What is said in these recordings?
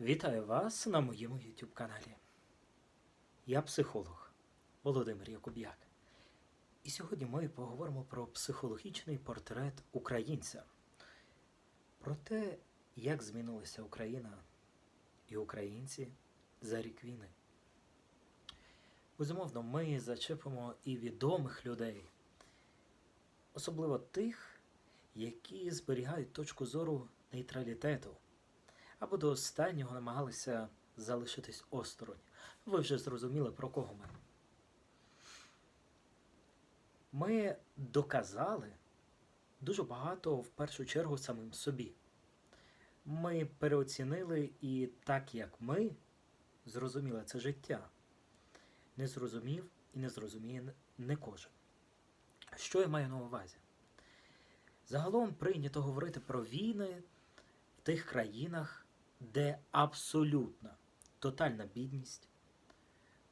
Вітаю вас на моєму YouTube каналі. Я психолог Володимир Якуб'як. І сьогодні ми поговоримо про психологічний портрет українця, про те, як змінилася Україна і українці за рік війни. Безумовно, ми зачепимо і відомих людей, особливо тих, які зберігають точку зору нейтралітету або до останнього намагалися залишитись осторонь. Ви вже зрозуміли, про кого ми. Ми доказали дуже багато в першу чергу самим собі. Ми переоцінили і так як ми зрозуміли це життя, не зрозумів і не зрозуміє не кожен. Що я маю на увазі? Загалом прийнято говорити про війни в тих країнах, де абсолютна тотальна бідність,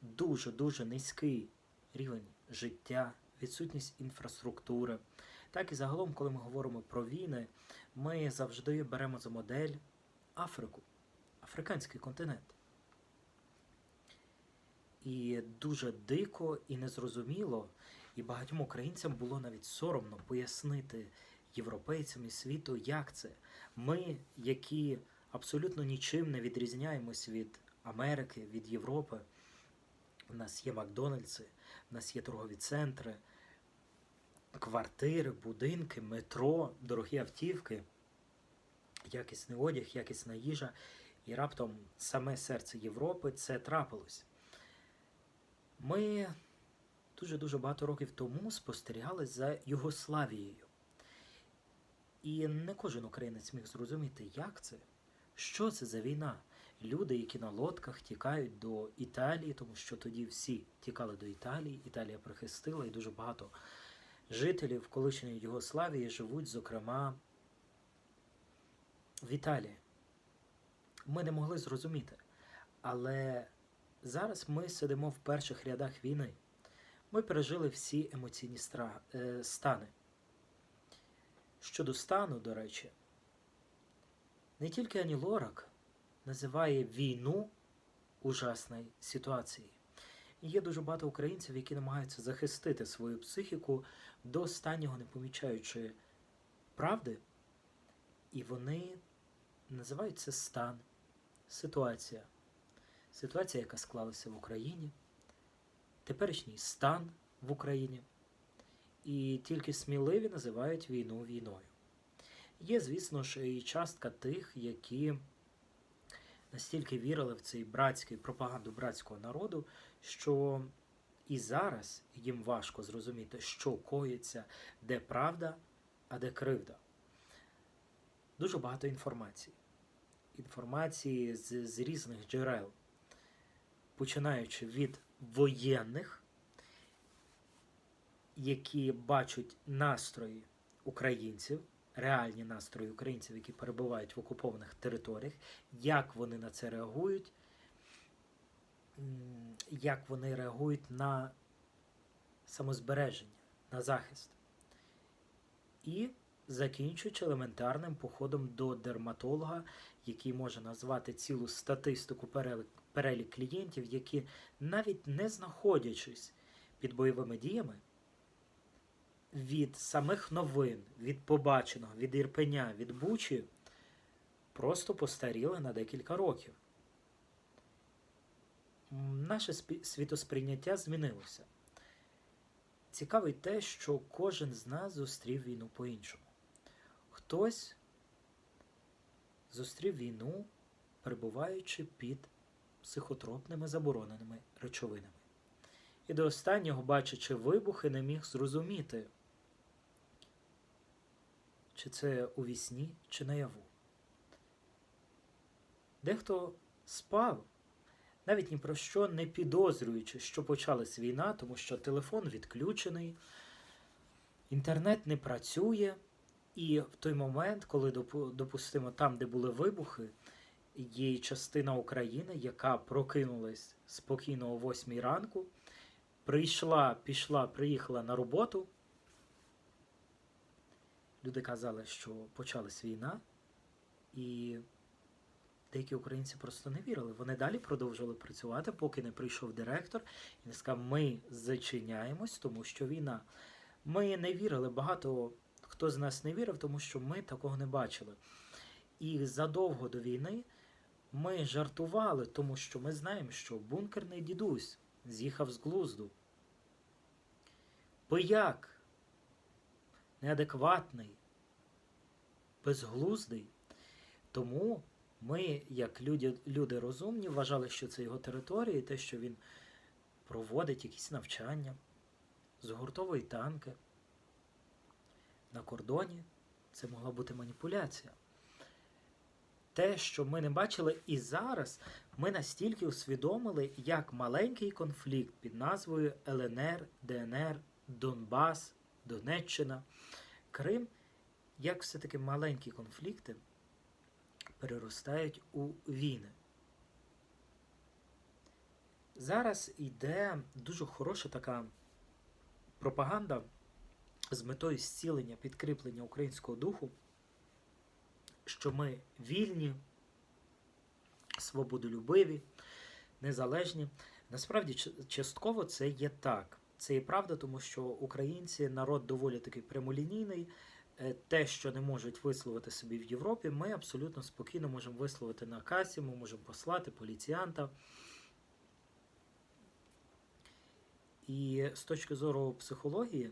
дуже-дуже низький рівень життя, відсутність інфраструктури. Так і загалом, коли ми говоримо про війни, ми завжди беремо за модель Африку, африканський континент. І дуже дико і незрозуміло, і багатьом українцям було навіть соромно пояснити європейцям і світу, як це. Ми, які абсолютно нічим не відрізняємось від Америки, від Європи. У нас є Макдональдси, у нас є торгові центри, квартири, будинки, метро, дорогі автівки, якісний одяг, якісна їжа. І раптом саме серце Європи це трапилось. Ми дуже-дуже багато років тому спостерігали за Югославією. І не кожен українець міг зрозуміти, як це, що це за війна. Люди, які на лодках тікають до Італії, тому що тоді всі тікали до Італії, Італія прихистила, і дуже багато жителів колишньої Югославії живуть, зокрема, в Італії. Ми не могли зрозуміти. Але зараз ми сидимо в перших рядах війни. Ми пережили всі емоційні е, стани. Щодо стану, до речі, не тільки Ані Лорак називає війну ужасною ситуацією. Є дуже багато українців, які намагаються захистити свою психіку до останнього не помічаючи правди, і вони називають це стан, ситуація. Ситуація, яка склалася в Україні, теперішній стан в Україні. І тільки сміливі називають війну війною. Є, звісно ж, і частка тих, які настільки вірили в цей братський пропаганду братського народу, що і зараз їм важко зрозуміти, що коїться, де правда, а де кривда. Дуже багато інформації. Інформації з, з різних джерел, починаючи від воєнних, які бачать настрої українців, реальні настрої українців, які перебувають в окупованих територіях, як вони на це реагують, як вони реагують на самозбереження, на захист. І закінчуючи елементарним походом до дерматолога, який може назвати цілу статистику перелік, клієнтів, які навіть не знаходячись під бойовими діями, від самих новин, від побаченого, від Ірпеня, від Бучі просто постаріли на декілька років. Наше світосприйняття змінилося. Цікаво те, що кожен з нас зустрів війну по-іншому. Хтось зустрів війну, перебуваючи під психотропними забороненими речовинами. І до останнього, бачачи вибухи, не міг зрозуміти, чи це у вісні, чи наяву. Дехто спав, навіть ні про що не підозрюючи, що почалась війна, тому що телефон відключений, інтернет не працює, і в той момент, коли, допустимо, там, де були вибухи, є частина України, яка прокинулась спокійно о 8 ранку, прийшла, пішла, приїхала на роботу. Люди казали, що почалась війна, і деякі українці просто не вірили. Вони далі продовжували працювати, поки не прийшов директор і не сказав, ми зачиняємось, тому що війна. Ми не вірили. Багато хто з нас не вірив, тому що ми такого не бачили. І задовго до війни ми жартували, тому що ми знаємо, що бункерний дідусь з'їхав з глузду. Пияк, неадекватний, безглуздий. Тому ми, як люди, люди розумні, вважали, що це його територія, і те, що він проводить якісь навчання, згуртовує танки на кордоні, це могла бути маніпуляція. Те, що ми не бачили, і зараз ми настільки усвідомили, як маленький конфлікт під назвою ЛНР, ДНР, Донбас, Донеччина, Крим, як все-таки маленькі конфлікти переростають у війни. Зараз йде дуже хороша така пропаганда з метою зцілення, підкріплення українського духу, що ми вільні, свободолюбиві, незалежні. Насправді, частково це є так. Це і правда, тому що українці народ доволі такий прямолінійний. Е, Те, що не можуть висловити собі в Європі, ми абсолютно спокійно можемо висловити на касі, ми можемо послати поліціянта. І з точки зору психології,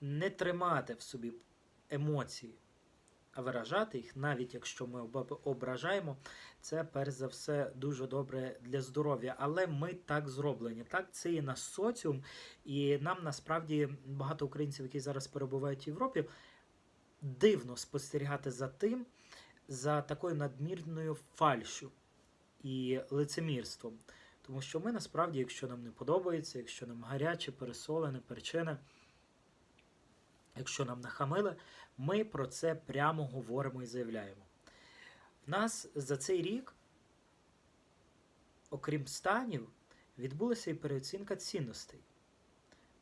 не тримати в собі емоції, виражати їх, навіть якщо ми об- ображаємо, це перш за все дуже добре для здоров'я. Але ми так зроблені. Так, це є наш соціум, і нам насправді багато українців, які зараз перебувають в Європі, дивно спостерігати за тим, за такою надмірною фальшю і лицемірством. Тому що ми насправді, якщо нам не подобається, якщо нам гаряче, пересолене, перчене, якщо нам нахамили, ми про це прямо говоримо і заявляємо. В нас за цей рік, окрім станів, відбулася і переоцінка цінностей.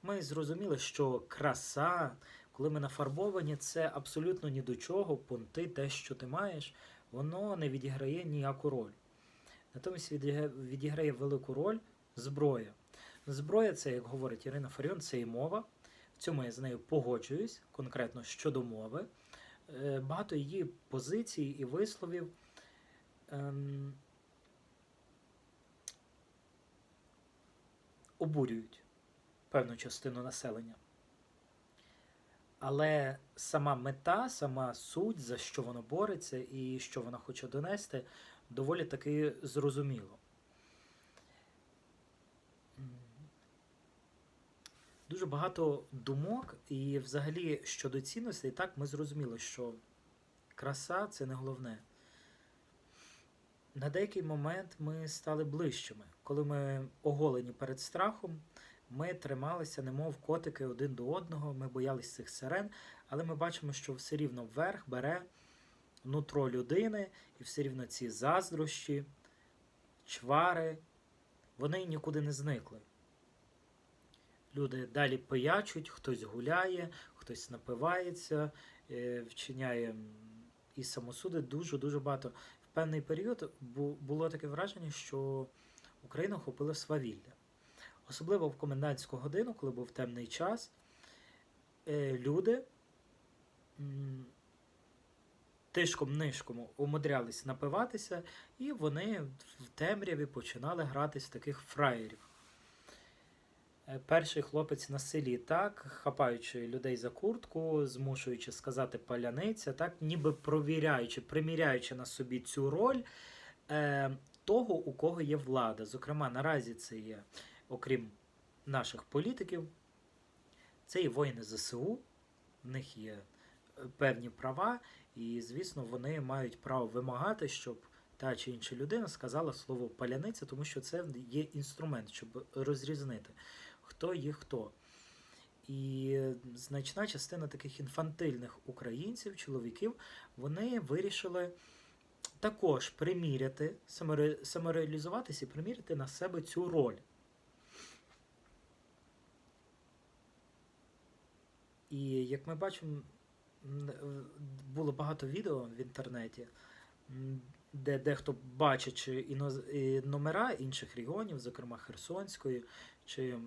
Ми зрозуміли, що краса, коли ми нафарбовані, це абсолютно ні до чого, понти, те, що ти маєш, воно не відіграє ніяку роль. Натомість відіграє, велику роль зброя. Зброя, це, як говорить Ірина Фаріон, це і мова. Цьому я з нею погоджуюсь, конкретно щодо мови. Е, Багато її позицій і висловів ем, обурюють певну частину населення. Але сама мета, сама суть, за що воно бореться і що вона хоче донести, доволі таки зрозуміло. Дуже багато думок, і взагалі щодо цінностей, так ми зрозуміли, що краса це не головне. На деякий момент ми стали ближчими. Коли ми оголені перед страхом, ми трималися, немов котики один до одного, ми боялись цих сирен, але ми бачимо, що все рівно вверх бере нутро людини, і все рівно ці заздрощі, чвари, вони нікуди не зникли. Люди далі пиячуть, хтось гуляє, хтось напивається, е, вчиняє і самосуди дуже-дуже багато. В певний період було таке враження, що Україну охопило свавілля. Особливо в комендантську годину, коли був темний час, е, люди тишком-нишком умудрялись напиватися, і вони в темряві починали гратись в таких фраєрів. Е, Перший хлопець на селі, так, хапаючи людей за куртку, змушуючи сказати паляниця, так, ніби провіряючи, приміряючи на собі цю роль е, того, у кого є влада. Зокрема, наразі це є, окрім наших політиків, це і воїни ЗСУ, в них є е, певні права, і, звісно, вони мають право вимагати, щоб та чи інша людина сказала слово паляниця, тому що це є інструмент, щоб розрізнити, хто є хто. І значна частина таких інфантильних українців, чоловіків, вони вирішили також приміряти, самореалізуватися і приміряти на себе цю роль. І як ми бачимо, е, було багато відео в інтернеті, де дехто бачачи номера інших регіонів, зокрема Херсонської чи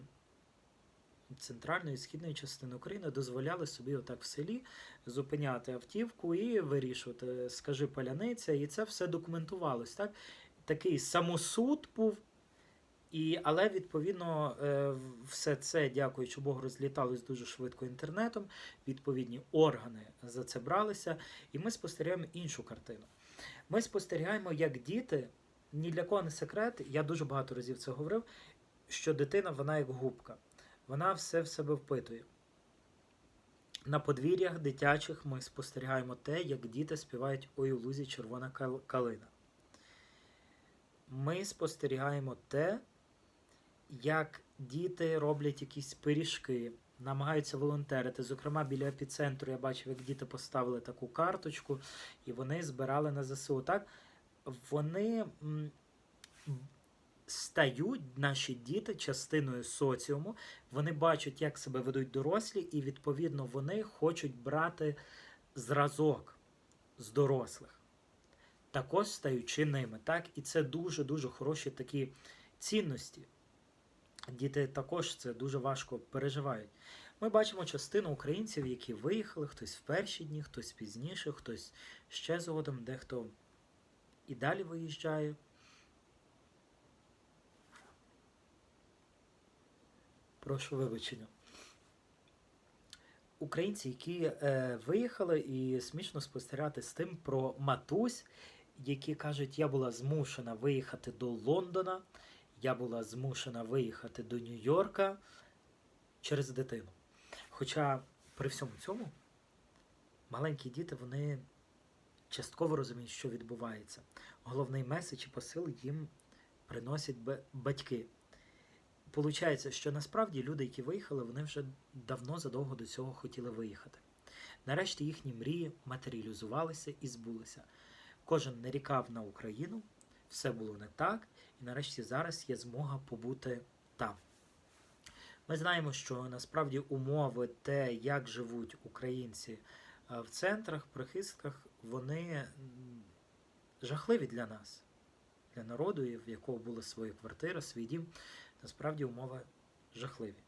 центральної і східної частини України, дозволяли собі отак в селі зупиняти автівку і вирішувати, скажи паляниця, і це все документувалось. Так? Такий самосуд був. І, але відповідно е, все це, дякуючи Богу, розліталось дуже швидко інтернетом. Відповідні органи за це бралися, і ми спостерігаємо іншу картину. Ми спостерігаємо, як діти, ні для кого не секрет, я дуже багато разів це говорив, що дитина вона як губка, вона все в себе впитує. На подвір'ях дитячих ми спостерігаємо те, як діти співають Ой у лузі червона калина. Ми спостерігаємо те, як діти роблять якісь пиріжки, намагаються волонтерити. Зокрема, біля епіцентру я бачив, як діти поставили таку карточку, і вони збирали на ЗСУ. Так, вони стають, наші діти, частиною соціуму. Вони бачать, як себе ведуть дорослі, і відповідно вони хочуть брати зразок з дорослих. Також стаючи ними. Так? І це дуже-дуже хороші такі цінності. Діти також це дуже важко переживають. Ми бачимо частину українців, які виїхали, хтось в перші дні, хтось пізніше, хтось ще згодом, дехто і далі виїжджає. Прошу вибачення. Українці, які е, виїхали, і смішно спостерігати з тим про матусь, які кажуть, я була змушена виїхати до Лондона, я була змушена виїхати до Нью-Йорка через дитину. Хоча при всьому цьому маленькі діти вони частково розуміють, що відбувається. Головний меседж і посил їм приносять батьки. Получається, що насправді люди, які виїхали, вони вже давно задовго до цього хотіли виїхати. Нарешті їхні мрії матеріалізувалися і збулися. Кожен нарікав на Україну, все було не так, і нарешті зараз є змога побути там. Ми знаємо, що насправді умови, те, як живуть українці е, в центрах, прихистках, вони жахливі для нас, для народу, в якого була своя квартира, свій дім. Насправді умови жахливі.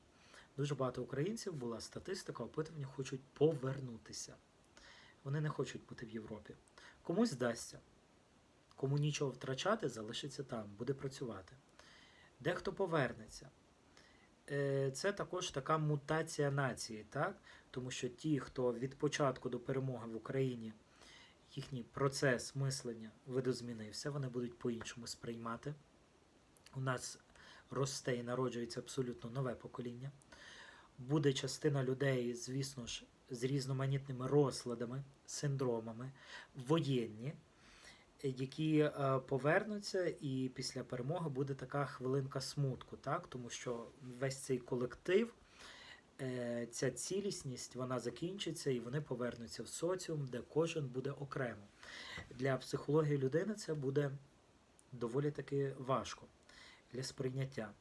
Дуже багато українців була статистика, опитування хочуть повернутися. Вони не хочуть бути в Європі. Комусь здасться, кому нічого втрачати, залишиться там, буде працювати. Дехто повернеться. Е, Це також така мутація нації, так? тому що ті, хто від початку до перемоги в Україні їхній процес мислення видозмінився, вони будуть по-іншому сприймати. У нас росте і народжується абсолютно нове покоління. Буде частина людей, звісно ж, з різноманітними розладами, синдромами, воєнні, які е, повернуться, і після перемоги буде така хвилинка смутку, так? тому що весь цей колектив, е, ця цілісність, вона закінчиться, і вони повернуться в соціум, де кожен буде окремо. Для психології людини це буде доволі таки важко для сприйняття.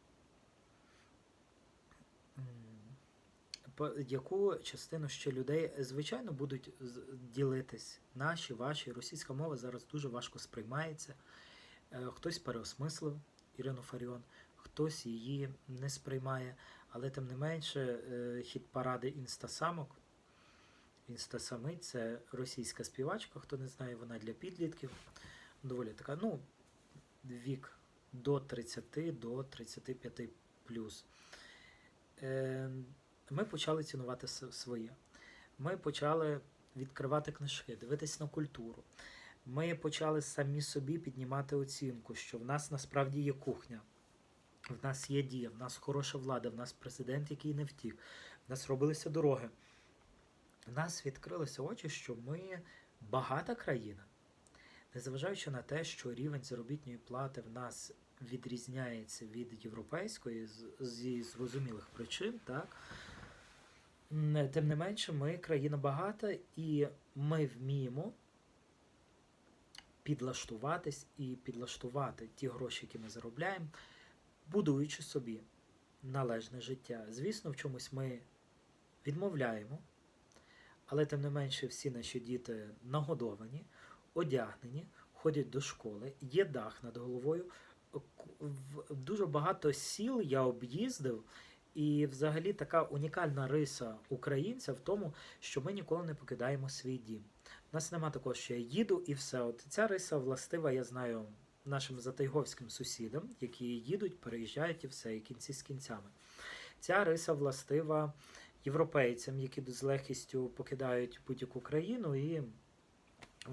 Яку частину ще людей, звичайно, будуть ділитись наші, ваші. Російська мова зараз дуже важко сприймається. Е, Хтось переосмислив Ірину Фаріон, хтось її не сприймає, але тим не менше е, хіт паради інстасамок. Інстасами це російська співачка, хто не знає, вона для підлітків. Доволі така, ну, вік до 30, до 35 плюс. Е, Ми почали цінувати своє. Ми почали відкривати книжки, дивитись на культуру. Ми почали самі собі піднімати оцінку, що в нас насправді є кухня, в нас є дія, в нас хороша влада, в нас президент, який не втік, в нас робилися дороги. В нас відкрилися очі, що ми багата країна. Незважаючи на те, що рівень заробітної плати в нас відрізняється від європейської зі зрозумілих причин, так? Тим не менше, ми країна багата і ми вміємо підлаштуватись і підлаштувати ті гроші, які ми заробляємо, будуючи собі належне життя. Звісно, в чомусь ми відмовляємо, Але тим не менше всі наші діти нагодовані, одягнені, ходять до школи, є дах над головою. Дуже багато сіл я об'їздив, і взагалі така унікальна риса українця в тому, що ми ніколи не покидаємо свій дім. У нас нема такого, що я їду і все. От ця риса властива, я знаю нашим затайговським сусідам, які їдуть, переїжджають і все, і кінці з кінцями. Ця риса властива європейцям, які з легкістю покидають будь-яку країну, і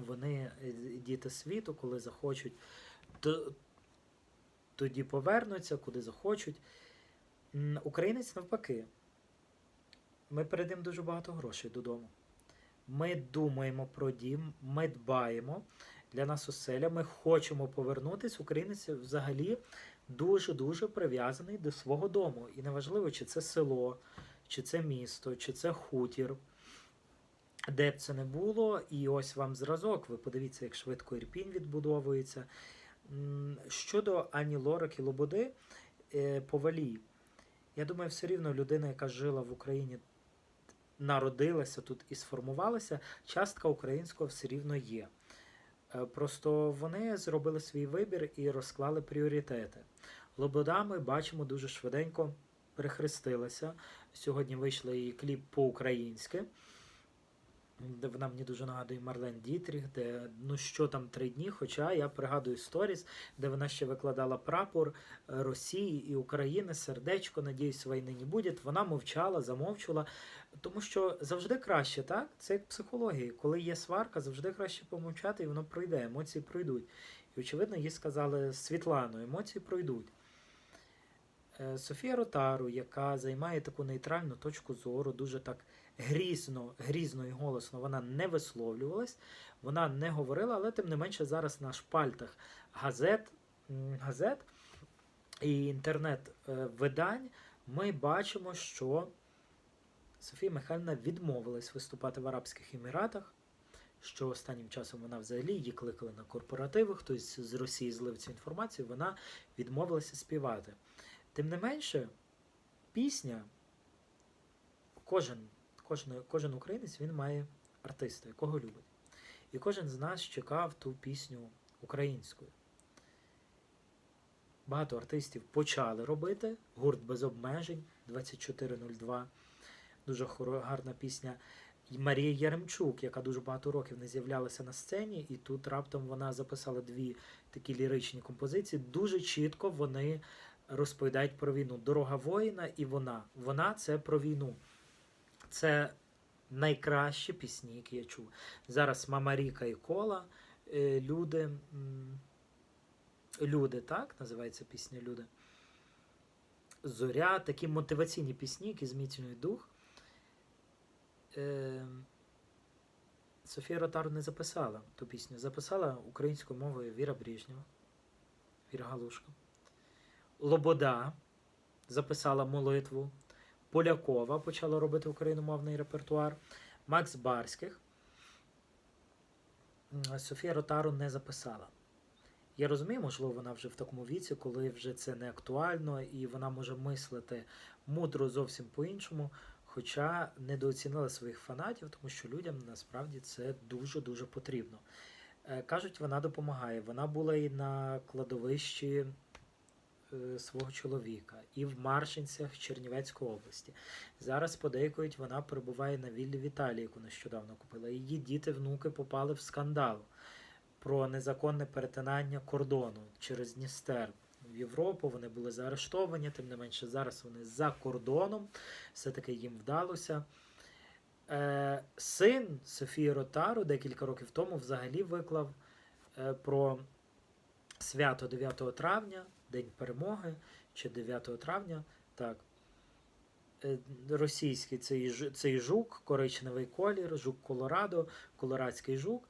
вони, е, діти світу, коли захочуть, тоді повернуться, куди захочуть. Українець навпаки. Ми передаємо дуже багато грошей додому. Ми думаємо про дім, ми дбаємо. Для нас оселя, ми хочемо повернутися. Українець взагалі дуже-дуже прив'язаний до свого дому. І неважливо, чи це село, чи це місто, чи це хутір, де б це не було. І ось вам зразок. Ви подивіться, як швидко Ірпінь відбудовується. Щодо Ані Лорак і Лободи, е, Повалій, я думаю, все рівно людина, яка жила в Україні, народилася тут і сформувалася, частка українського все рівно є. Е, Просто вони зробили свій вибір і розклали пріоритети. Лобода ми бачимо дуже швиденько перехрестилася. Сьогодні вийшла її кліп по-українськи. Де вона мені дуже нагадує Марлен Дітріх, де ну що там три дні. Хоча я пригадую сторіс, де вона ще викладала прапор е, Росії і України, сердечко, надіюсь, війни не буде. Вона мовчала, замовчувала, тому що завжди краще, так? Це як психології. Коли є сварка, завжди краще помовчати, і воно пройде, емоції пройдуть. І очевидно, їй сказали Світлану, емоції пройдуть. Е, Софія Ротару, яка займає таку нейтральну точку зору, дуже так грізно, грізно і голосно вона не висловлювалась, вона не говорила, але тим не менше зараз на шпальтах газет, газет і інтернет-видань ми бачимо, що Софія Михайлівна відмовилась виступати в Арабських Еміратах. Що останнім часом вона взагалі її кликали на корпоративи, хтось з Росії злив цю інформацію, вона відмовилася співати. Тим не менше, пісня, кожен, кожен, кожен українець він має артиста, якого любить. І кожен з нас чекав ту пісню українською. Багато артистів почали робити. Гурт без обмежень 2402. Дуже гарна пісня. І Марія Яремчук, яка дуже багато років не з'являлася на сцені, і тут раптом вона записала дві такі ліричні композиції. Дуже чітко вони розповідають про війну. Дорога воїна і вона. Вона це про війну. Це найкращі пісні, які я чув. Зараз Мама Ріка і Кола. е, Люди. Люди, так? Називається пісня Люди. Зоря, такі мотиваційні пісні, які зміцнюють дух. Е, Софія Ротару не записала ту пісню. Записала українською мовою Віра Бріжнєва, Віра Галушка. Лобода записала молитву. Полякова почала робити україномовний репертуар. Макс Барських. Софія Ротару не записала. Я розумію, можливо, вона вже в такому віці, коли вже це не актуально, і вона може мислити мудро зовсім по-іншому, хоча недооцінила своїх фанатів, тому що людям насправді це дуже-дуже потрібно. Е, Кажуть, вона допомагає. Вона була і на кладовищі свого чоловіка, і в Маршинцях Чернівецької області. Зараз подейкують, вона перебуває на віллі в Італії, яку нещодавно купила. Її діти, внуки попали в скандал про незаконне перетинання кордону через Дністер в Європу. Вони були заарештовані, тим не менше зараз вони за кордоном. Все-таки їм вдалося. Е, син Софії Ротару декілька років тому взагалі виклав е, про свято 9 травня, День перемоги чи 9 травня. Так. Е, Російський цей, цей жук, коричневий колір, жук Колорадо, колорадський жук.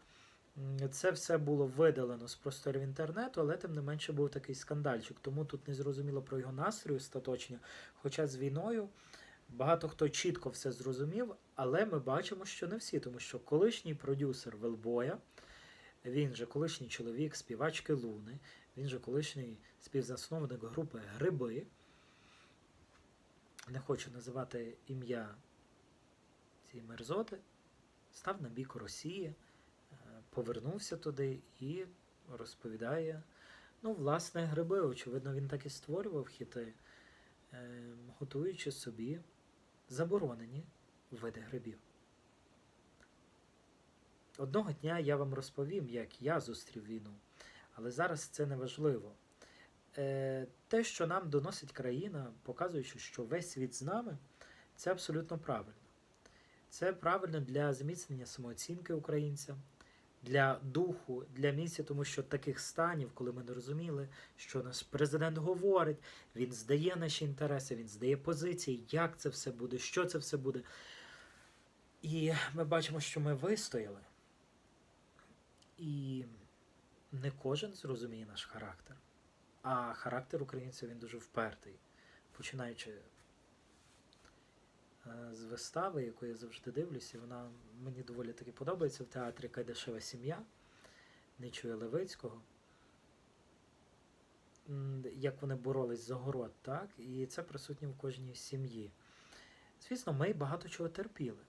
Це все було видалено з просторів інтернету, але тим не менше був такий скандальчик. Тому тут не зрозуміло про його настрій остаточні. Хоча з війною багато хто чітко все зрозумів, але ми бачимо, що не всі, тому що колишній продюсер Велбоя, він же колишній чоловік співачки Луни, він же колишній співзасновник групи Гриби. Не хочу називати ім'я цієї мерзоти. став на бік Росії, е, повернувся туди і розповідає. Ну, власне, гриби, очевидно, він так і створював хіти, е, готуючи собі заборонені види грибів. Одного дня я вам розповім, як я зустрів війну, але зараз це не важливо. Е, те, що нам доносить країна, показуючи, що весь світ з нами, це абсолютно правильно. Це правильно для зміцнення самооцінки українця, для духу, для місця, тому що таких станів, коли ми не розуміли, що наш президент говорить, він здає наші інтереси, він здає позиції, як це все буде, що це все буде. І ми бачимо, що ми вистояли. І не кожен зрозуміє наш характер. А характер українця він дуже впертий, починаючи е, з вистави, яку я завжди дивлюся, вона мені доволі таки подобається в театрі Кайдашева сім'я Нечуя Левицького. Як вони боролись за город, так? І це присутнє в кожній сім'ї. Звісно, ми багато чого терпіли.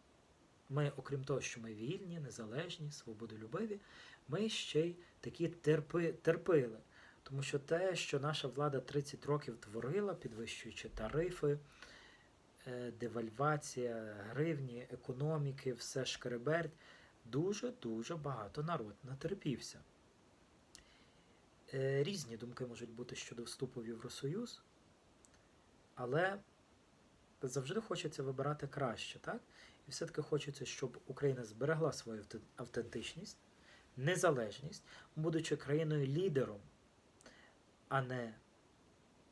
Ми, окрім того, що ми вільні, незалежні, свободолюбиві, ми ще й такі терпи, терпили. Тому що те, що наша влада 30 років творила, підвищуючи тарифи, е, девальвація гривні, економіки, все шкереберть, дуже-дуже багато народ натерпівся. Е, Різні думки можуть бути щодо вступу в Євросоюз, але завжди хочеться вибирати краще, так? І все-таки хочеться, щоб Україна зберегла свою автентичність, незалежність, будучи країною лідером, а не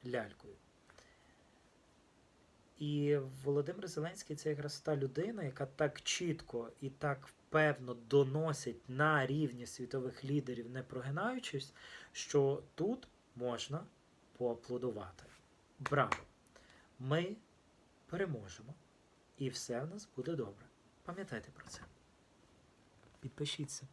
лялькою. І Володимир Зеленський це якраз та людина, яка так чітко і так впевно доносить на рівні світових лідерів, не прогинаючись, що тут можна поаплодувати. Браво! Ми переможемо, і все в нас буде добре. Пам'ятайте про це. Підпишіться.